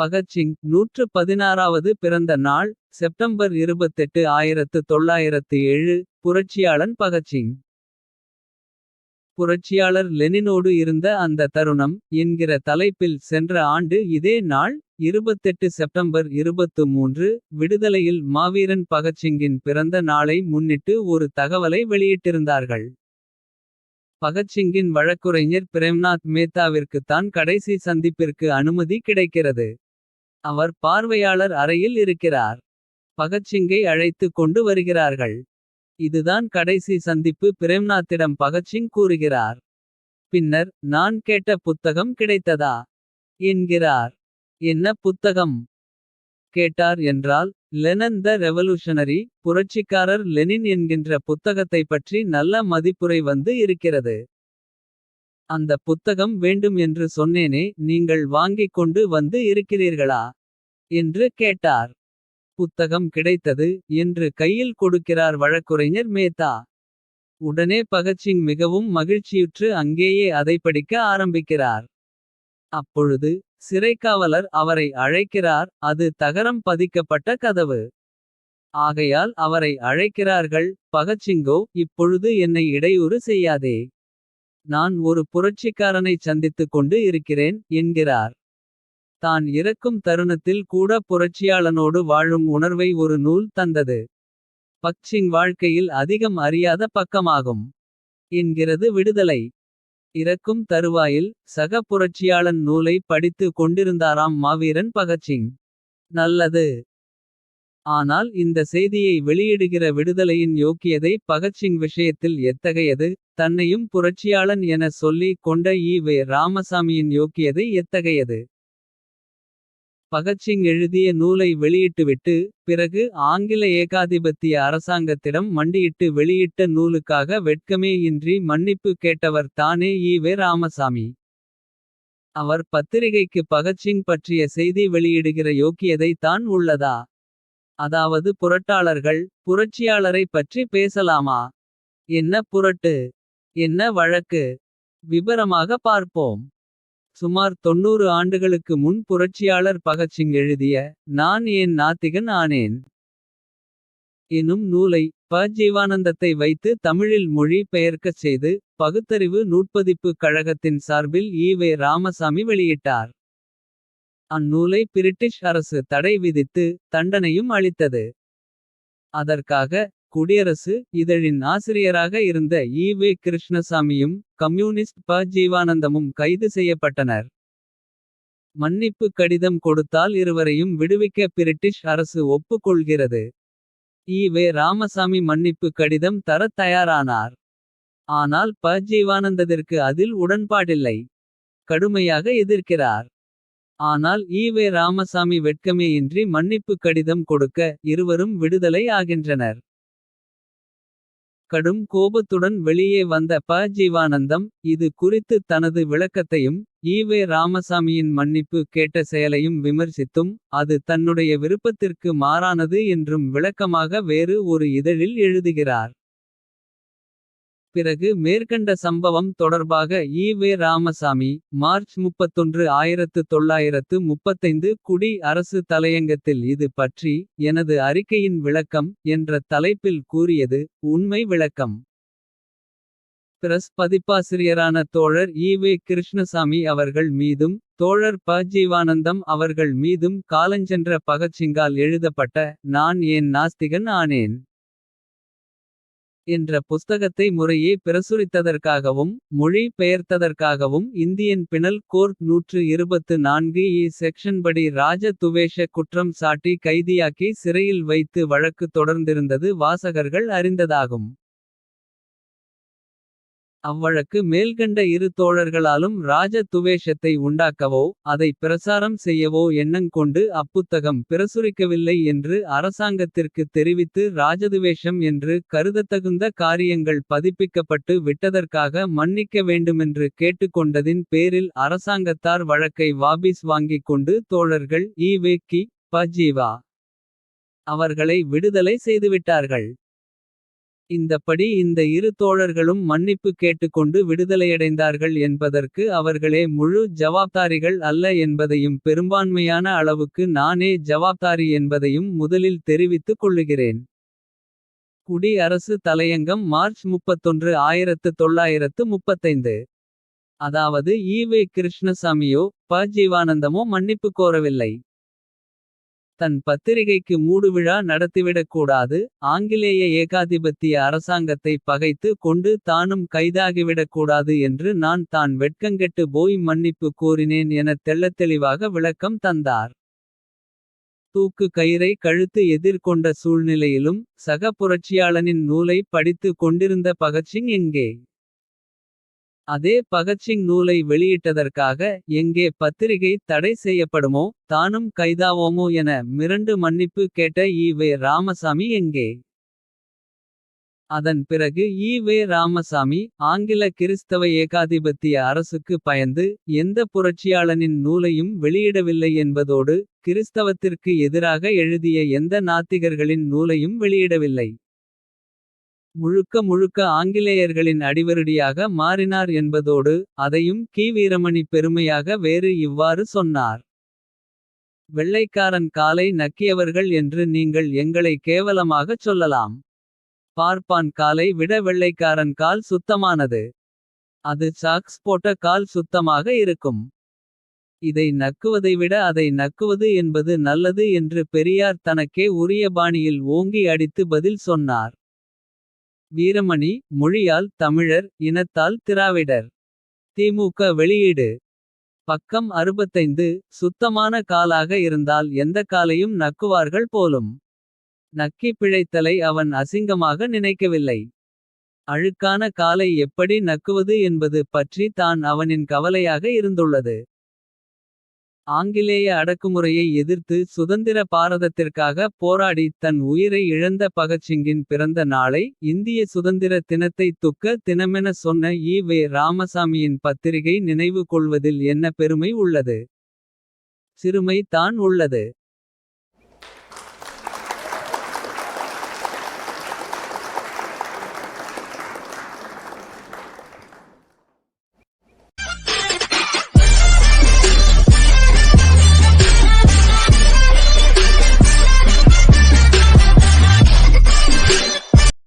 பகத்சிங் நூற்று பதினாறாவது பிறந்த நாள் செப்டம்பர் 28 ஆயிரத்து தொள்ளாயிரத்து ஏழு புரட்சியாளன் பகத்சிங். புரட்சியாளர் லெனினோடு இருந்த அந்த தருணம். என்கிற தலைப்பில் சென்ற ஆண்டு இதே நாள் 28 செப்டம்பர் 23 விடுதலையில் மாவீரன் பகத்சிங்கின் பிறந்த நாளை முன்னிட்டு ஒரு தகவலை வெளியிட்டிருந்தார்கள். பகத்சிங்கின் வழக்குரைஞர் பிரேம்நாத் மேத்தாவிற்குத்தான் கடைசி சந்திப்பிற்கு அனுமதி கிடைக்கிறது. அவர் பார்வையாளர் அறையில் இருக்கிறார். பகத்சிங்கை அழைத்து கொண்டு வருகிறார்கள். இதுதான் கடைசி சந்திப்பு பிரேம்நாத்திடம் பகத்சிங் கூறுகிறார். பின்னர் நான் கேட்ட புத்தகம் கிடைத்ததா. என்கிறார். என்ன புத்தகம். கேட்டார் என்றால் லெனன் த ரெவலூஷனரி புரட்சிக்காரர் லெனின் என்கின்ற புத்தகத்தைப் பற்றி நல்ல மதிப்புரை வந்து இருக்கிறது. அந்த புத்தகம் வேண்டும் என்று சொன்னேனே நீங்கள் வாங்கிக் கொண்டு வந்து இருக்கிறீர்களா. என்று கேட்டார். புத்தகம் கிடைத்தது என்று கையில் கொடுக்கிறார் வழக்குரைஞர் மேத்தா. உடனே பகத்சிங் மிகவும் மகிழ்ச்சியுற்று அங்கேயே அதை படிக்க ஆரம்பிக்கிறார். அப்பொழுது சிறைக்காவலர் அவரை அழைக்கிறார் அது தகரம் பதிக்கப்பட்ட கதவு. ஆகையால் அவரை அழைக்கிறார்கள் பகத்சிங்கோ இப்பொழுது என்னை இடையூறு செய்யாதே. நான் ஒரு புரட்சிக்காரனைச் சந்தித்துக் கொண்டு இருக்கிறேன் என்கிறார். தான் இறக்கும் தருணத்தில் கூட புரட்சியாளனோடு வாழும் உணர்வை ஒரு நூல் தந்தது. பக்சிங் வாழ்க்கையில் அதிகம் அறியாத பக்கமாகும். என்கிறது விடுதலை. இறக்கும் தருவாயில் சக புரட்சியாளன் நூலை படித்து கொண்டிருந்தாராம் மாவீரன் பகத்சிங். நல்லது. ஆனால் இந்த செய்தியை வெளியிடுகிற விடுதலையின் யோக்கியதை பகத்சிங் விஷயத்தில் எத்தகையது. தன்னையும் புரட்சியாளன் என சொல்லி கொண்ட ஈ வே ராமசாமியின் யோக்கியதை எத்தகையது. பகத்சிங் எழுதிய நூலை வெளியிட்டுவிட்டு. பிறகு ஆங்கில ஏகாதிபத்திய அரசாங்கத்திடம் மண்டியிட்டு. வெளியிட்ட நூலுக்காக வெட்கமே இன்றி மன்னிப்பு கேட்டவர் தானே ஈ வே ராமசாமி. அவர் பத்திரிகைக்கு பகத்சிங் பற்றிய செய்தி வெளியிடுகிற யோக்கியதை தான் உள்ளதா. அதாவது புரட்டாளர்கள் புரட்சியாளரை பற்றி பேசலாமா. என்ன புரட்டு. என்ன வழக்கு. விபரமாக பார்ப்போம். சுமார் 90 ஆண்டுகளுக்கு முன் புரட்சியாளர் பகத்சிங் எழுதிய. நான் ஏன் நாத்திகன் ஆனேன். எனும் நூலை ப ஜீவானந்தத்தை வைத்து தமிழில் மொழி பெயர்க்கச் செய்து. பகுத்தறிவு நூட்பதிப்பு கழகத்தின் சார்பில் ஈ வே ராமசாமி வெளியிட்டார். அந்நூலை பிரிட்டிஷ் அரசு தடை விதித்து. தண்டனையும் அளித்தது. அதற்காக குடியரசு இதழின் ஆசிரியராக இருந்த ஈ வே கிருஷ்ணசாமியும். கம்யூனிஸ்ட் ப ஜீவானந்தமும் கைது செய்யப்பட்டனர். மன்னிப்பு கடிதம் கொடுத்தால் இருவரையும் விடுவிக்க பிரிட்டிஷ் அரசு ஒப்புக்கொள்கிறது ஈ வே ராமசாமி மன்னிப்பு கடிதம் தரத் தயாரானார். ஆனால் ப ஜீவானந்ததிற்கு அதில் உடன்பாடில்லை. கடுமையாக எதிர்க்கிறார். ஆனால் ஈ வே ராமசாமி வெட்கமே இன்றி மன்னிப்பு கடிதம் கொடுக்க. இருவரும் விடுதலை ஆகின்றனர். கடும் கோபத்துடன் வெளியே வந்த ப ஜீவானந்தம். இது குறித்து தனது விளக்கத்தையும். ஈவே வே ராமசாமியின் மன்னிப்பு கேட்ட செயலையும் விமர்சித்தும். அது தன்னுடைய விருப்பத்திற்கு மாறானது என்றும் விளக்கமாக வேறு ஒரு இதழில் எழுதுகிறார். பிறகு மேற்கண்ட சம்பவம் தொடர்பாக ஈ வே ராமசாமி. மார்ச் 31 1935 குடி அரசு தலையங்கத்தில் இது பற்றி. எனது அறிக்கையின் விளக்கம் என்ற தலைப்பில் கூறியது. உண்மை விளக்கம். பிரஸ் பதிப்பாசிரியரான தோழர் ஈ வே கிருஷ்ணசாமி அவர்கள் மீதும். தோழர் ப ஜீவானந்தம் அவர்கள் மீதும் காலஞ்சென்ற பகச்சிங்கால் எழுதப்பட்ட. நான் ஏன் நாஸ்திகன் ஆனேன். என்ற புஸ்தகத்தை முறையே பிரசுரித்ததற்காகவும். மொழி பெயர்த்ததற்காகவும் இந்தியன் பினல் கோர்ட் 124 இ செக்ஷன் படி ராஜ துவேஷ குற்றம் சாட்டி கைதியாக்கி சிறையில் வைத்து வழக்கு தொடர்ந்திருந்தது வாசகர்கள் அறிந்ததாகும். அவ்வழக்கு மேல்கண்ட இரு தோழர்களாலும் ராஜ துவேஷத்தை உண்டாக்கவோ. அதை பிரசாரம் செய்யவோ எண்ணங் கொண்டு அப்புத்தகம் பிரசுரிக்கவில்லை என்று அரசாங்கத்திற்கு தெரிவித்து ராஜதுவேஷம் என்று கருதத்தகுந்த காரியங்கள் பதிப்பிக்கப்பட்டு விட்டதற்காக மன்னிக்க வேண்டுமென்று கேட்டுக்கொண்டதின் பேரில் அரசாங்கத்தார் வழக்கை வாபீஸ் வாங்கிக் கொண்டு தோழர்கள் ஈ வே கி. ப ஜீவா. அவர்களை விடுதலை செய்துவிட்டார்கள். இந்தப்படி இந்த இரு தோழர்களும் மன்னிப்பு கேட்டுக்கொண்டு விடுதலையடைந்தார்கள் என்பதற்கு அவர்களே முழு ஜவாப்தாரிகள் அல்ல என்பதையும் பெரும்பான்மையான அளவுக்கு நானே ஜவாப்தாரி என்பதையும் முதலில் தெரிவித்துக் கொள்ளுகிறேன். குடி அரசு தலையங்கம் மார்ச் 31 1935. அதாவது ஈவே கிருஷ்ணசாமியோ ப ஜீவானந்தமோ மன்னிப்பு கோரவில்லை. தன் பத்திரிகைக்கு மூடுவிழா நடத்திவிடக் கூடாது. ஆங்கிலேய ஏகாதிபத்திய அரசாங்கத்தை பகைத்து கொண்டு தானும் கைதாகிவிடக் கூடாது என்று நான் தான் வெட்கங்கெட்டு போய் மன்னிப்பு கூறினேன் எனத் தெள்ளத்தெளிவாக விளக்கம் தந்தார். தூக்கு கயிறை கழுத்து எதிர்கொண்ட சூழ்நிலையிலும். சக புரட்சியாளனின் நூலை படித்து கொண்டிருந்த பகத்சிங் எங்கே. அதே பகத்சிங் நூலை வெளியிட்டதற்காக. எங்கே பத்திரிகை தடை செய்யப்படுமோ. தானும் கைதாவோமோ என மிரண்டு மன்னிப்பு கேட்ட ஈ. வே. ராமசாமி எங்கே. அதன் பிறகு ஈ. வே. ராமசாமி ஆங்கில கிறிஸ்தவ ஏகாதிபத்திய அரசுக்கு பயந்து. எந்த புரட்சியாளனின் நூலையும் வெளியிடவில்லை என்பதோடு. கிறிஸ்தவத்திற்கு எதிராக எழுதிய எந்த நாத்திகர்களின் நூலையும் வெளியிடவில்லை. முழுக்க முழுக்க ஆங்கிலேயர்களின் அடிவருடியாக மாறினார் என்பதோடு. அதையும் கி. வீரமணி பெருமையாக வேறு இவ்வாறு சொன்னார். வெள்ளைக்காரன் காலை நக்கியவர்கள் என்று நீங்கள் எங்களை கேவலமாகச் சொல்லலாம். பார்ப்பான் காலை விட வெள்ளைக்காரன் கால் சுத்தமானது. அது சாக்ஸ் போட்ட கால் சுத்தமாக இருக்கும். இதை நக்குவதை விட அதை நக்குவது என்பது நல்லது என்று பெரியார் தனக்கே உரிய பாணியில் ஓங்கி அடித்து பதில் சொன்னார். வீரமணி மொழியால் தமிழர் இனத்தால் திராவிடர். திமுக வெளியீடு. பக்கம் 65 சுத்தமான காலாக இருந்தால் எந்த காலையும் நக்குவார்கள் போலும். நக்கி பிழைத்தலை அவன் அசிங்கமாக நினைக்கவில்லை. அழுக்கான காலை எப்படி நக்குவது என்பது பற்றி தான் அவனின் கவலையாக இருந்துள்ளது. ஆங்கிலேய அடக்குமுறையை எதிர்த்து சுதந்திர பாரதத்திற்காக போராடி தன் உயிரை இழந்த பகத்சிங்கின் பிறந்த நாளை. இந்திய சுதந்திர தினத்தை துக்க தினமென சொன்ன ஈ. வே. ராமசாமியின் பத்திரிகை நினைவு கொள்வதில் என்ன பெருமை உள்ளது. சிறுமை தான் உள்ளது.